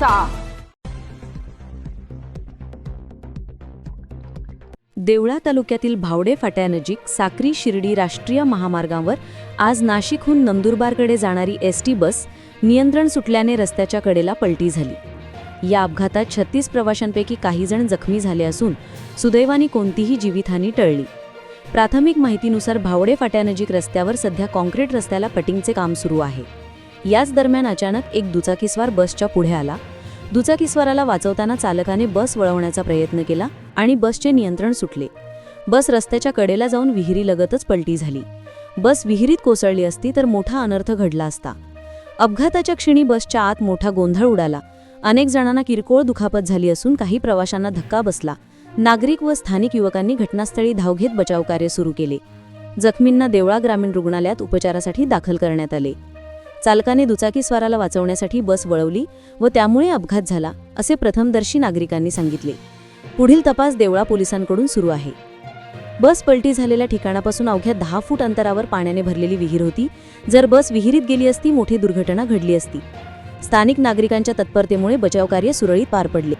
घ्यायचा देवळा तालुक्यातील भावडे फाट्यानजीक साक्री शिर्डी राष्ट्रीय महामार्गावर आज नाशिकहून नंदुरबारकडे जाणारी एस टी बस नियंत्रण सुटल्याने रस्त्याच्या कडेला पलटी झाली. या अपघातात छत्तीस प्रवाशांपैकी काही जण जखमी झाले असून सुदैवाने कोणतीही जीवितहानी टळली. प्राथमिक माहितीनुसार भावडे फाट्यानजीक रस्त्यावर सध्या कॉन्क्रीट रस्त्याला पटिंगचे काम सुरू आहे. याच दरम्यान अचानक एक दुचाकीस्वार बसच्या पुढे आला. दुचाकीस्वाराला वाचवताना चालकाने बस वळवण्याचा प्रयत्न केला आणि बसचे नियंत्रण सुटले. बस रस्त्याच्या कडेला जाऊन विहिरीलगतच पलटी झाली. बस विहिरीत कोसळली असती तर मोठा अनर्थ घडला असता. अपघाताच्या क्षणी बसच्या आत मोठा गोंधळ उडाला. अनेक जणांना किरकोळ दुखापत झाली असून काही प्रवाशांना धक्का बसला. नागरिक व स्थानिक युवकांनी घटनास्थळी धाव घेत बचावकार्य सुरू केले. जखमींना देवळा ग्रामीण रुग्णालयात उपचारासाठी दाखल करण्यात आले. चालकाने दुचाकीस्वाराला वाचवण्यासाठी बस वळवली व त्यामुळे अपघात झाला असे प्रथमदर्शी नागरिकांनी सांगितले. पुढील तपास देवळा पोलिसांकडून सुरू आहे. बस पलटी झालेल्या ठिकाणापासून अवघ्या दहा फूट अंतरावर पाण्याने भरलेली विहीर होती. जर बस विहिरीत गेली असती मोठी दुर्घटना घडली असती. स्थानिक नागरिकांच्या तत्परतेमुळे बचावकार्य सुरळीत पार पडले.